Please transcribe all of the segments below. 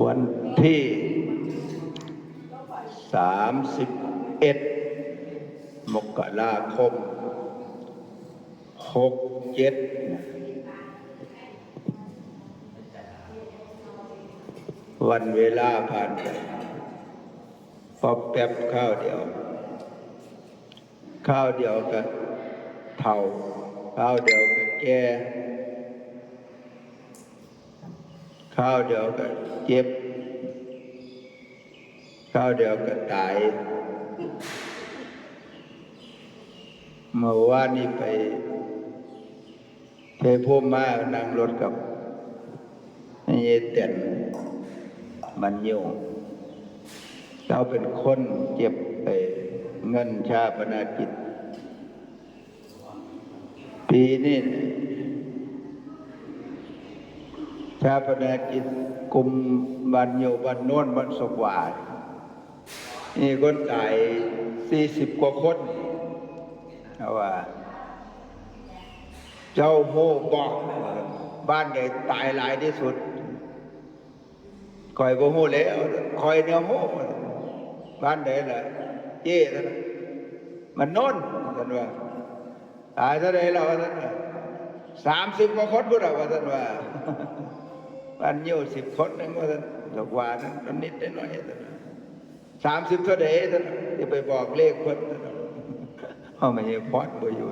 วันที่สามสิบเอ็ดมกราคมหกเจ็ดวันเวลาผ่านไปพอแป๊บข้าวเดียว ข้าวเดียวก็เท่าข้าวเดียวก็แก่ ข้าวเดียวก็เจ็บ ข้าวเดียวก็ตาย เมื่อวานนี้ไปเทพูมานั่งรถกับเยเต็นมันโยงเราเป็นคนเจ็บไปเงินชาปนากิจปีนี้ ชาปนกิจกลุ่มบันโยบันโน้นบันสกวานี่คนตายสี่สิบกว่าคนเอาว่า เจ้าโมบอก บ้านใดตายหลายที่สุดคอยบ่โหแล้วคอยเนี่ยโหบ้านใดล่ะเจ้ท่านน่ะมันโน้นท่านว่าตายเท่าไรเราท่านว่าสามสิบกว่าคนพุทธว่าท่านว่า บ้านโย่สิบคนนึงว่าท่านดอกว่านั้นมันนิดได้น่อยท่านสามสิบเท่าไรท่านที่ไปบอกเลขเพิ่นท่านว่าเอาไม่ใช่พอดบ่อยู่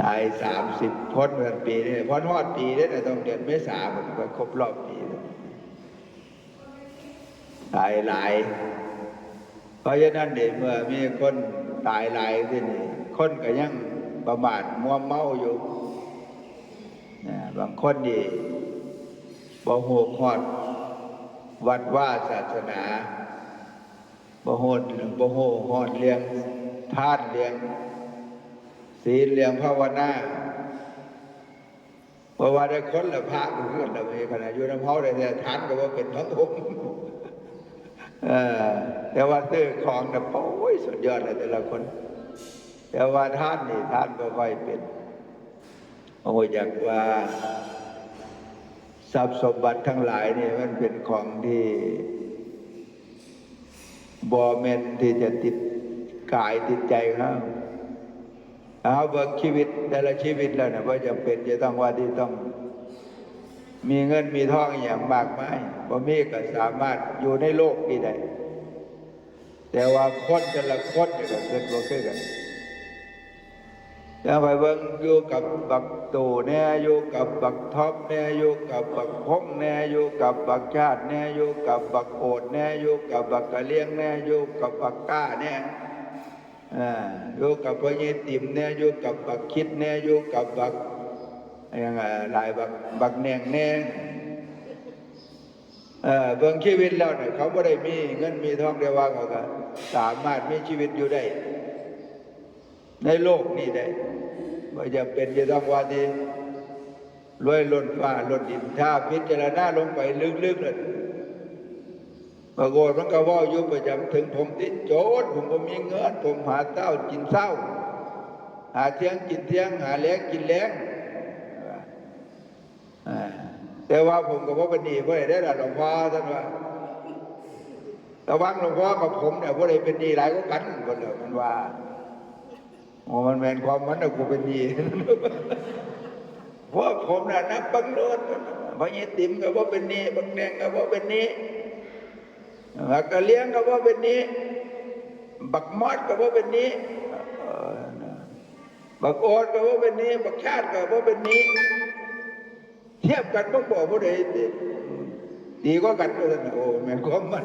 ตายสามสิบพ้นเมื่อปีนี่พ้นฮอดปีนี่นะต้องเดือนเมษามันก็ครบรอบปีตายหลาย เพราะฉะนั้นเด็เมื่อมีคนตายหลายที่นี่คนก็ยังประมาทมัวเมาอยู่ บางคนนี่บ่โหกฮอด วัดว่าศาสนาบ่โหดบ่โหฮอดเลี้ยงทานเลี้ยงศีลเลี้ยงภาวนาเพราะว่าได้คนละพระก็ขึ้นละเวขณะอยู่น้ำเฮาได้แต่ทานก็ว่าเป็นพระองค์เออแต่ว่าซื้อของนะโอ้ยสุดยอดเลยแต่ละคน แต่ว่าท่านนี่ท่านก็ค่อยเป็น โอ้อยากว่าทรัพย์สมบัติทั้งหลายนี่มันเป็นของที่บอเมนที่จะติดกายติดใจเขาเอาเบิกชีวิตแต่ละชีวิตแล้วเนี่ยว่าจะเป็นจะต้องว่าที่ต้อง มีเงินมีทองอย่างมากมายบ่มีก็สามารถอยู่ในโลกนี้ได้แต่ว่าคนแต่ละคนเนี่ยก็เกิดบ่คือกัน จะไปเบิ่งอยู่กับบักตูแน่อยู่กับบักท็อปแน่อยู่กับบักพงแน่อยู่กับบักชาติแน่อยู่กับบักโอดแน่อยู่กับบักกะเลียงแน่อยู่กับบักก้าแน่อยู่กับพญติมแน่อยู่กับบักคิดแน่อยู่กับบักยังไงหลายบักบักแหน่งแน่เออเบิ่งชีวิตแล้วเนี่ยเขาไม่ได้มีเงินมีทองได้ว่าเขาก็สามารถมีชีวิตอยู่ได้ ในโลกนี้ได้ว่าจะเป็นจะต้องว่าที่รวยล้นฟ้าล้นดิน ถ้าพิจารณาลงไปลึกๆเลยปรากฏมันก็ว่าอยู่ประจำถึงผมติดโจทย์ผมก็มีเงิน ผมหาเต้ากินเศร้า หาเที่ยงกินเที่ยง หาแล้งกินแล้งแต่ว่าผมกับว่าเป็นดีเพื่อได้หลวงพ่อท่านว่าระวังหลวงพ่อกับผมเนี่ยพวกใดเป็นหนี้หลายก็กันคนเลยมันว่า มันแมนความมันนะกูเป็นหนี้เพราะผมน่ะนับบังโนดพระยิติมก็ว่าเป็นนี้บังแดงก็ว่าเป็นนี้บักกะเลี้ยงก็ว่าเป็นนี้ บักมอดก็ว่าเป็นนี้บักโอดก็ว่าเป็นนี้ บักชาติก็ว่าเป็นนี้ เทียบกันต้องบอกว่าใดดีดีก็กันก็โอ้แม่นความมัน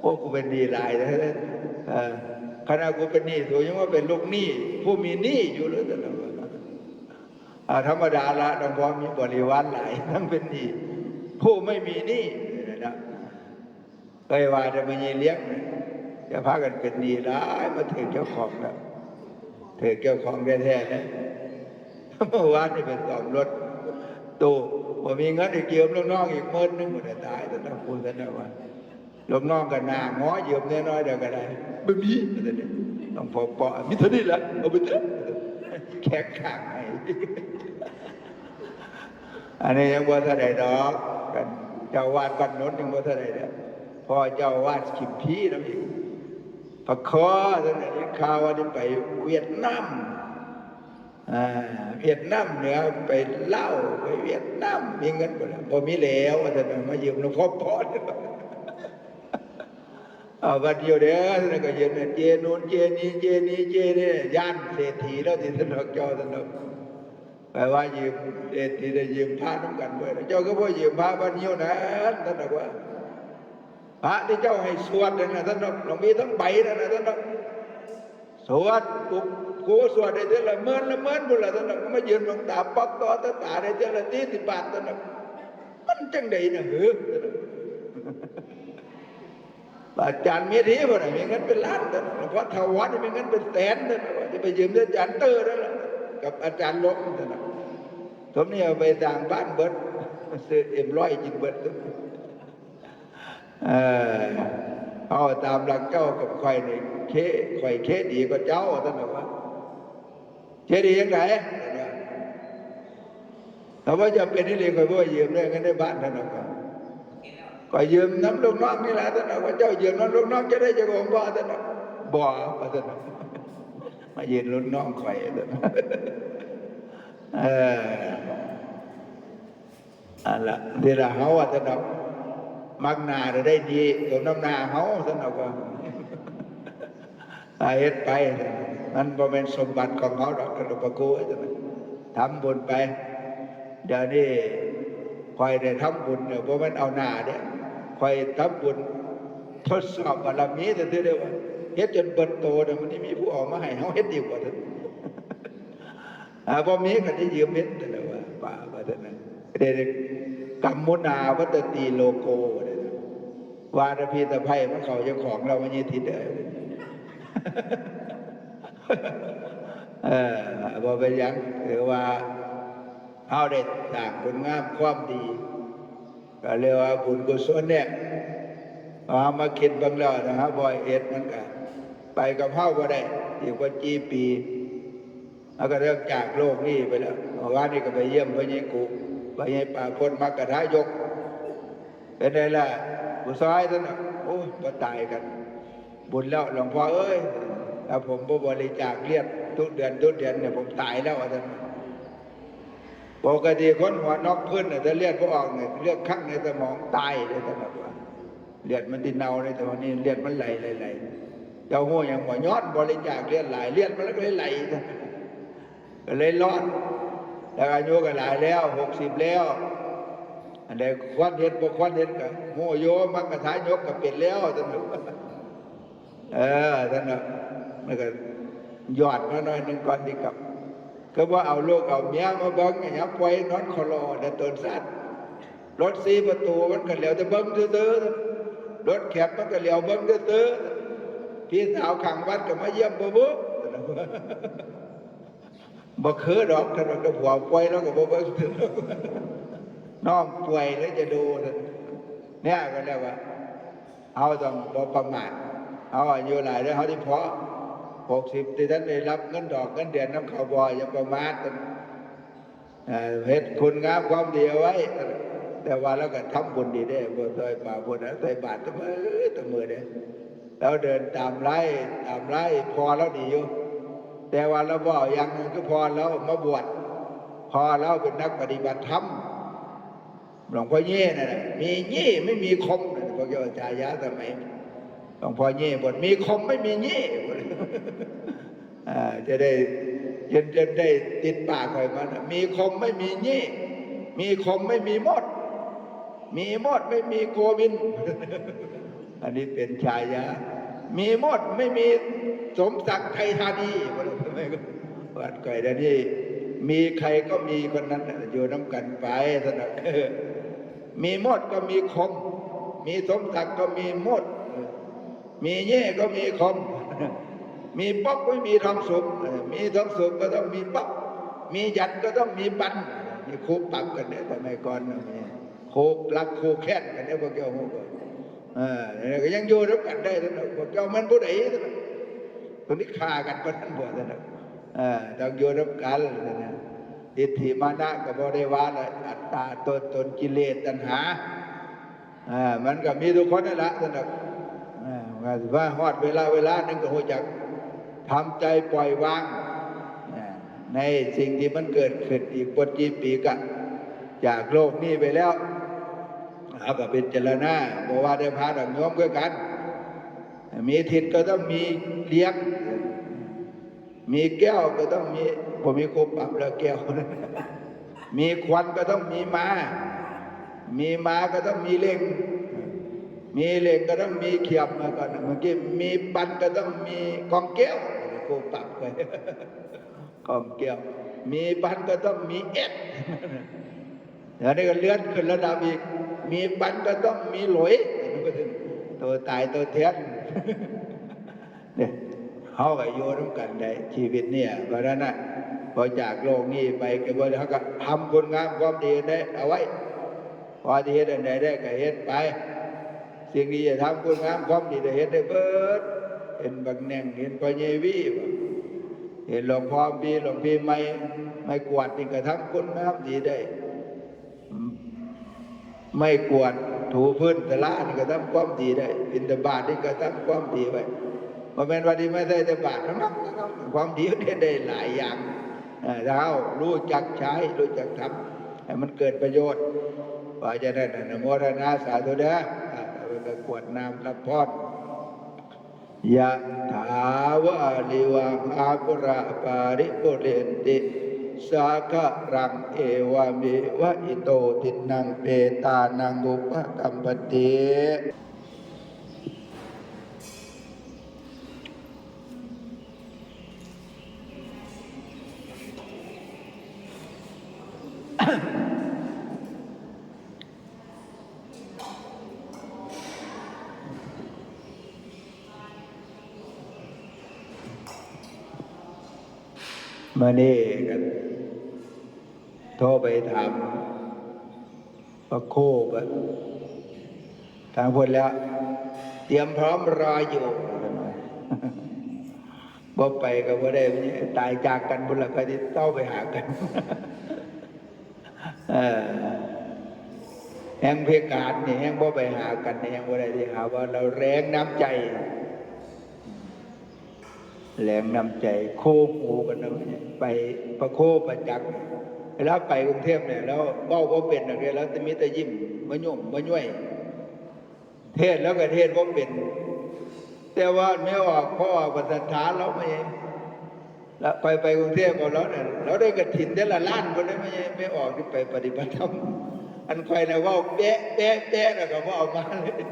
โอ้กูเป็นดีหลายนะ ขณะกูเป็นหนี้ตัวยังว่าเป็นลูกหนี้ผู้มีหนี้อยู่เลยแต่ละวันธรรมดาละน้องพ่อมีบริวารหลายทั้งเป็นหนี้ผู้ไม่มีหนี้นะเคยว่าจะมายีเลี้ยงจะพากันเป็นหนี้หลายมาถึงเจ้าของแล้วถึงเจ้าของแท้ๆนะเมื่อวานนี่เป็นสอบรถตู้ว่ามีเงินอีกยืมลูกน้องอีกหมื่นหนึงมันจะตายแต่ต้องพูดกันนะว่า ลูกน้องกันนาง้อยืมน้อยๆเดียวก็ได้ไม่มีต้องพอปอมีเท่านี้แหละเอาไปเถอะแขกข้างให้อันนี้ยังบ่ทันได้ดอกกันเจ้าวาดบ้านโน้นยังบ่ทันได้เด้อพอเจ้าวาดขิมพีนำอีกปะคอท่านนี้ข่าวว่าได้ไปเวียดนามอ่าเวียดนามเหนือไปเล่าวไปเวียดนามมีเงินบ่ล่ะบ่มีแล้วว่าท่านนมายืมหลวงพ่อพอด เอาวันเดียวเด้อท่านก็เยืนเจนูนเจนี้เจนี้เจนี่ย่านเศรษฐีแล้วที่ท่านอกเจ้าท่านอกแปลว่ายืมเศรษฐีได้ยืมพระน้ำกันด้วยเจ้าก็บ่อยืมพระวันเดียวนะท่านบอกว่าพระที่เจ้าให้สวดนั่นนะท่านบอกเรามีทั้งใบนั่นนะท่านบอกสวดปุกกูสวดได้เท่าละเมินละเมินบุญละท่านบอกมายืนลงตาปักต่อตาตาได้เท่าละที่สิบบาทท่านบอกมันจังใดนะเฮ้อท่านบอก อาจารย์เมียทีบ่ได้มีเงินเป็นล้านแต่หลวงพ่อทวัดมีเงินเป็นแสนแต่จะไปยืมอาจารย์เตอร์นั่นแหละกับอาจารย์ลบนั่นน่ะผมนี่เอาไปต่างบ้านเบิดซื้อเอ็มร้อยจิงเบิดเออเอาตามหลักเจ้ากับข่อยนี่เคข่อยเคดีกว่าเจ้าท่านบอกว่าเคดียังไงแต่ว่าจะเป็นที่เรียนข่อยว่ายืมได้เงินได้บ้านท่านบอกว่า ก็ยืมน้ำลูกน้องนี่แหละท่านบอกว่าเจ้ายืมน้ำลูกน้องจะได้จะโกงบ่ท่านบอกบ่ว่าท่านบอกมายืมลูกน้องข่อยท่านเอออันละเดี๋ยวเฮาว่าท่านบอกมักนาจะได้ดีตัวน้ำนาเฮาท่านบอกว่าอาเฮ็ดไปมันบ่เป็นสมบัติของเฮาดอกท่านบอกว่ากูท่านบอกทำบุญไปเดี๋ยวนี้คอยได้ทำบุญเนี่ยเพราะมันเอาหน้าเนี่ ยคอยทำบุญทดสอบบารมีแต่เดียวว่าเฮ็ดจนเบิดโตเนี่ยมันนี่มีผู้ออกมาให้เขาเฮ็ดดีกว่าท่านอ่าพอมีก็ได้ยืมเม็ดแต่ว่าป่าว่าท่านนั้นเดกกรรมมุนาวัตตีโลโกเนี่ยนะวาระพีตะไพมันเขาจ้าของเรามันยี่ทิศเด้อเออบ่เป็นยังถือว่าเขาได้สร้างคุณงามความดี ก็เรียกว่าบุญกุศลเนี่ยเอามาคิดบางแล้วนะครับบอยเอ็ดมันก็ไปกับเฮาก็ได้อยู่กว่าจีปีแล้วก็เริ่มจากโลกนี้ไปแล้วเมื่อวานนี้ก็ไปเยี่ยมพระเยกุพระเยป่าพนมักกะทายก เป็นไงล่ะผู้ซอยท่านโอ้ยมาตายกัน บุญแล้วหลวงพ่อเอ้ยถ้าผมบ่บริจาคเลือดทุกเดือนทุกเดือนเนี่ยผมตายแล้วอะท่าน ปกติคนหัวนอกพื้นเนี่ยจะเลือดพวกออกเนี่ยเลือดข้างในสมองตายเลยท่านบอกว่าเลือดมันติเนาในสมองนี่เลือดมันไหลไหลไหลเจ้าหูอย่างหัวย้อนบริจาคเลือดไหลเลือดมันก็เลยไหลก็เลยรอดแล้วอายุก็หลายแล้วหกสิบแล้วอันใดควันเห็ดบกควันเห็ดก็หูโยมักกระทายกก็เป็นแล้วท่านบอกเออท่านบอกมันก็ยอดมาหน่อยหนึ่งก่อนที่กลับ ก็ว่าเอาลูกเอาเมียมาเบิ้งอย่างปล่อยนอนคอรอเดินต้นสัตว์รถสีประตูมันก็เหลียวจะเบิ้งตื้อรถแคบมันก็เหลียวเบิ้งตื้อพี่สาวขังวัดก็มาเยี่ยมบ่บุบ่คือดอกท่านก็ผัวป่วยแล้วก็บ่เบิ้งตื้อน้องป่วยแล้วจะดูเนี่ยก็เรียกว่า เอาต้องบ่ประมาทเอาอายุหลายแล้วเขาที่เพาะ หกสิบที่ท่านได้รับเงินดอกเงินเดือนน้ำเขาวบอยอย่าประมาทนเอ่อเฮ็ดคุณงามความดีเอาไว้ แต่ว่าเราก็ทำบุญดีได้บ่ซอยป่าบุญนะใส่บาตรตะมือตะมือเนี่ยเราเดินตามไร่ตามไร่พอแล้วดีอยู่แต่ว่าเราบอกอย่างนึงก็พอแล้วมาบวชพอแล้วเป็นนักปฏิบัติธรรมหลวงพ่อเย่นะนะมีเย่ไม่มีคมพวกเจ้าจายาสมัยหลวงพ่อเย่บทมีคมไม่มีเย่บทอ่า จะได้จะจะได้ติดปากคอยมันมีคมไม่มีเย่มีคมไม่มีมด มีมดไม่มีโควิน อันนี้เป็นชายา มีมดไม่มีสมศักดิ์ไทยธานีวัดไก่เดี๋ยวนี้มีใครก็มีคนนั้นอยู่น้ำกันไปสนักมีมดก็มีคม มีสมศักดิ์ก็มีมด มีเย่ก็มีคม มีป๊อกไม่มีทองสุกมีทองสุกก็ต้องมีป๊อกมียันก็ต้องมีบันมีคูปักกันเนี่ยสมัยก่อนนมีโคกลักโคแค้นกันเนี่ยพวกเจ้าพวกเออเนี่ยก็ยังอยู่ด้วยกันได้ท่านน่ะพวกเจ้ามันผู้ใดท่านนี้ฆ่ากันปะท่านบ่ท่านน่ะเออต้องอยู่ด้วยกันนน่ะทิฏฐิมานะก็บ่ได้ว่าละอัตตาตัวตนกิเลสตัณหาอ่ามันก็มีทุกคนนั่นแหละสนับอ่าว่าฮอดเวลาเวลาหนึงก็ฮู้จัก ทำใจปล่อยวาง ในสิ่งที่มันเกิดขึ้นอีกปกี่ปีก็จากโลกนี้ไปแล้วเอาก็เป็นเจรณาบอกว่าได้พาดังโยมด้วยกัน มีทิศก็ต้องมีเลี้ยง มีแก้วก็ต้องมีผมมีครบปับแล้วแก้ว มีควันก็ต้องมีมา้ามีม้าก็ต้องมีเล่ง มีเล่งก็ต้องมีเขียบมาก่อนเมื่อกี้มีปันก็ต้องมีกองแก้วครบปรับไปกองแก้วมีปันก็ต้องมีเอ็ดเดี๋ยวนี้ก็เลื่อนขึ้นระดับอีก มีปันก็ต้องมีหลอยตัวตายตัวเทียนเนี่ยเขาก็โยนำกันได้ชีวิตเนี่ยเพราะนั้นนะพอจากโลกนี้ไปก็บ่เขาก็ทำคุณงามความดีได้เอาไว้พอที่เฮ็ดอันใดได้ก็เฮ็ดไป สิ่งที่จะทำคุณงามความดีได้เฮ็ดได้เบิดเห็นบางแน่งเห็นพ่อเยวีเห็นหลวงพ่อปีหลวงพี่ไม่ไม่กวาดนี่ก็ทำคุณงามดีได้ ไม่กวาดถูพื้นตะละนี่ก็ทำความดีได้บินตบาทนี่ก็ทำความดีไว้มาเป็นวันนี้ไม่ได้แต่บาททั้งนั้นนะครับความดีได้ได้หลายอย่างเรารู้จักใช้รู้จักทำให้มันเกิดประโยชน์เพราะฉะนั้นนโมทนาสาธุเด้อ อะเอาไปกวดน้ำรับพรยะถาวะลิวังอากุระปาริปุเรนติ สาคะรังเอวามิวะอิโตตินังเปตานังอุปกัมปติ มาเนี่กันโทรไปถามพระโคบะทางคนแล้ว เตรียมพร้อมรออยู่บ่ไปก็บ่ได้ตายจากกันบุญละก็ที่เต้าไปหากันแห่งเพกาดนี่แห่งบ่ไปหากันนี่แห่งบ่ได้ที่หาว่าเราแรงน้ำใจ แรงนำใจโคหูกันนะไปประโคประจักษ์แล้วไปกรุงเทพเนี่ยแล้วเบ้าก็เป็นอะไรแล้วแต่มีแต่ยิ้มมาโยมมาย่วย เทศแล้วก็เทศก็เป็น แต่ว่าไม่ออกพราะว่าประสานเราไม่แล้วไปไปกรุงเทพก็แล้วเนี่ยเราได้กระถินได้ละล้านคนได้ไม่ไม่ออกที่ไปปฏิบัติธรรมอันใครนะว่าแปะแปะแปะแล้วก็ว่าออกมาเลย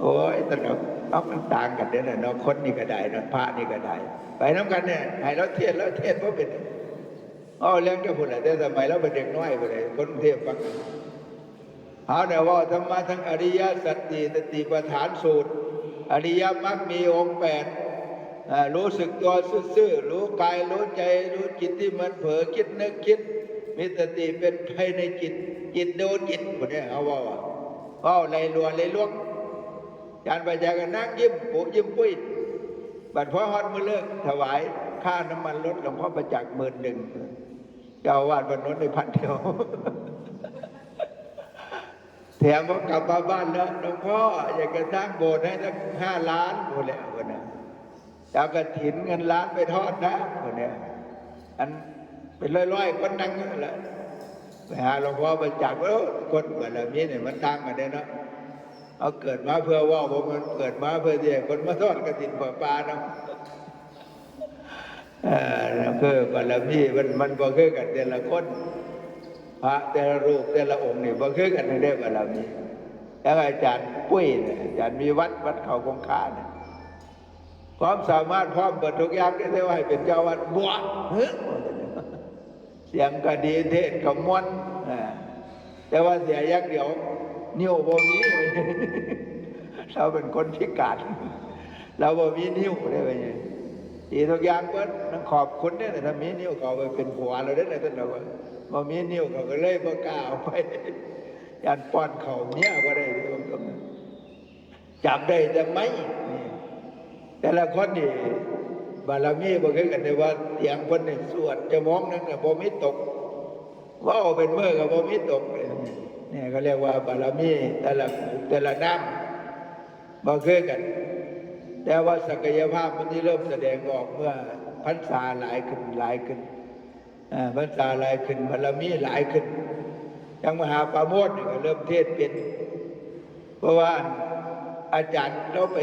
โอ้ยตลกเอามันต่างกันเนี่ยนะเนาะคนนี่ก็ได้เนาะพระนี่ก็ได้ ไปน้ำกันเนี่ยให้เราเทศแล้วเทศเพราะเป็นอ๋อเรื่องจะพูดอะไรแต่สมัยเราเป็นเด็กน้อยไปเลยคนกรุงเทพฟังเอาเนี่ยว่าธรรมะทั้งอริยสัจสี่สติปัฏฐานสูตร อริยมรรคมีองค์แปดอ่ารู้สึกตัวซื่อๆรู้กายรู้ใจรู้จิตที่มันเผลอคิดนึกคิดมีสติเป็นภายในจิต จิตโดนจิตพวกนี้เอาว่าว่าเอาในลวนในลวง จานไปแจกกันนั่งยิ้มปูยิ้มปุ้ยบัดพ่อฮอดมือเลิกถวายค่าน้ำมันรถหลวงพ่อประจักษ์หมื่นหนึ่งเจ้าวาดบนรถในพันเดียวแถมพอกลับมาบ้านแล้วหลวงพ่ออยากจะสร้างโบสถ์ให้สักห้าล้านหมดแล้วคนนี้จะเอากระถินเงินล้านไปทอดนะคนนี้อันเป็นร้อยๆคนนั่งนั่นแหละไปหาหลวงพ่อประจักษ์แล้วคนเหมือนแบบนี้เนี่ยมันตั้งกันเนี่ยเนาะ เอาเกิดมาเพื่อว่าผมมันเกิดมาเพื่อที่คนมาทอดกระถินเปิดปลาเนาะเออแล้วคือบารมีมันมันบ่คือกันแต่ละคนพระแต่ละรูปแต่ละองค์นี่บ่คือกันทั้ได้บารมีแล้วอาจารย์ปุ้ยเนี่ยอาจารย์มีวัดวัดเขาคงคาเนี่ยความสามารถพร้อมเปิดทุกอย่างได้ว่าให้เป็นเจ้าวัดบวชเสียงก็ดีเทศก็ม่วนแต่ว่าเสียยักเดียว นิ้วบ่มีเราเป็นคนพิการเราบ่มีนิ้วได้ไหมทีทุกอย่างเพิ่นต้องขอบคุณเนี่ยแต่ถ้ามีนิ้วเขาไปเป็นผัวเราได้เลยท่านเราว่าบ่มีนิ้วเขาก็เลยบ่กล้าเอาไปยันป้อนเขาเมียบ่ได้ที่ผมก็จับได้แต่ไม่แต่ละคนนี่บารมีบ่คือกันแต่ว่าเสียงเพิ่นนี่สวดจะมองนึงน่ะบ่มีตกว่าเป็นเมื่อก็บ่มีตกเลย เนี่ยเขาเรียกว่าบารมีแต่ละแต่ละน้ำบ่คือกัน แต่ว่าศักยภาพมันที่เริ่มแสดงออกเมื่อพรรษาหลายขึ้นหลายขึ้นพรรษาหลายขึ้นบารมีหลายขึ้นย่างมหาปราโมทนี่ก็เริ่มเทศเป็น เพราะว่าอาจารย์เราไป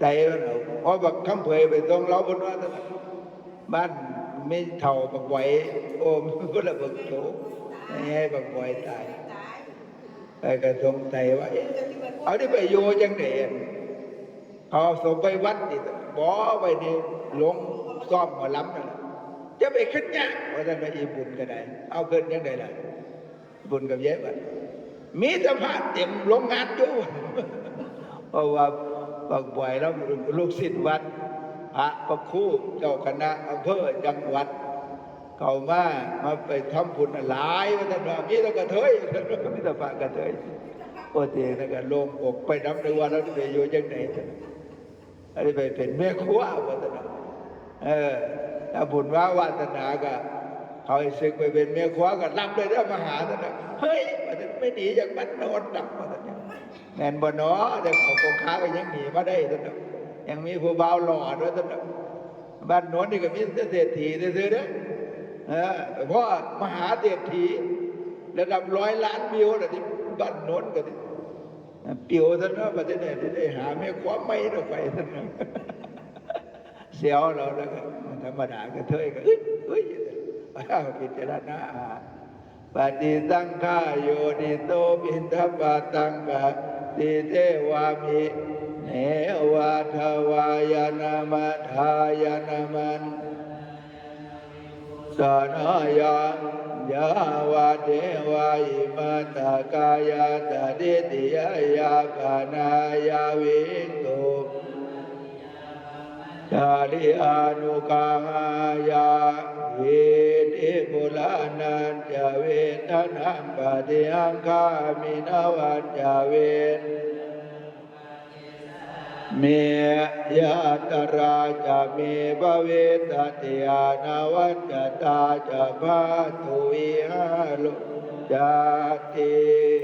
ใจมันเอาเพราะบักคำเผยไปตรงเราบนว่าบ้านไม่เท่าบักไหวโอ้มก็ระเบิดโถ ให้บักไหวตายไปกระทงใจว่าเอาที่ไปโยจังไหนเอาส่งไปวัดนี่บ่ไปนี่หลงซ่อมหมอลำนั่นแหละจะไปขึ้นยากว่าท่านไปอีบุญก็ได้ เอาขึ้นยังไงล่ะ บุญกับเย้บัดมีสภาพเต็มโรงงานอยู่เพราะว่าบักบ่อยแล้วลูกศิษย์วัดพระประครูเจ้าคณะอำเภอจังหวัด เขามามาไปทำบุญหลายว่าท่านว่ามีแต่กระเทยมีแต่พระกระเทยโอ้ตีนั่นก็ลงอกไปน้ำในวันแล้วจะไปอยู่จังไหนอันนี้ไปเป็นแม่ครัวว่าท่านว่เออถ้าบุญว่าวาสนาก็เขาให้ศึกไปเป็นเมียคว้าก็รับเลยแล้วมาหาท่านน่เฮ้ยมันไม่หนีจากบ้านโนอนดับมาท่านเนี่ยแม่นบ่นาะแต่เขาคงค้าก็ยังหนีมาได้ท่านน่ะยังมีผู้บ่าวหล่อด้วยท่านน่ะบ้านโน้นนี่ก็มีแต่เศรษฐีซื่อๆ เพราะมหาเศรษฐีระดับร้อยล้านวิวนะที่บ้านโน้นก็ที่ปิวท่านเนาะประเทศไหนที่ได้หาเมียคว้าไม่ได้ไปท่านนะเสียวเราแล้วก็ธรรมดาก็เทยก็เอ้ยเอ้ยอ้าวพิจารณาปฏิสังขาโยนิโตปินทปาตังปะติเทวามิเนวาทวายนามาทายนามัน สนายังยาวาเทวาอิมาตากายาตาดิติยายาปานายาวิงตุชาลิอานุกามายาเวทิปุลานันจเวทนังปฏิหังคามินาวันจเวน เมยะตราจะเมบเวตติยานวันจตาจะมาตุวิหาลุจติ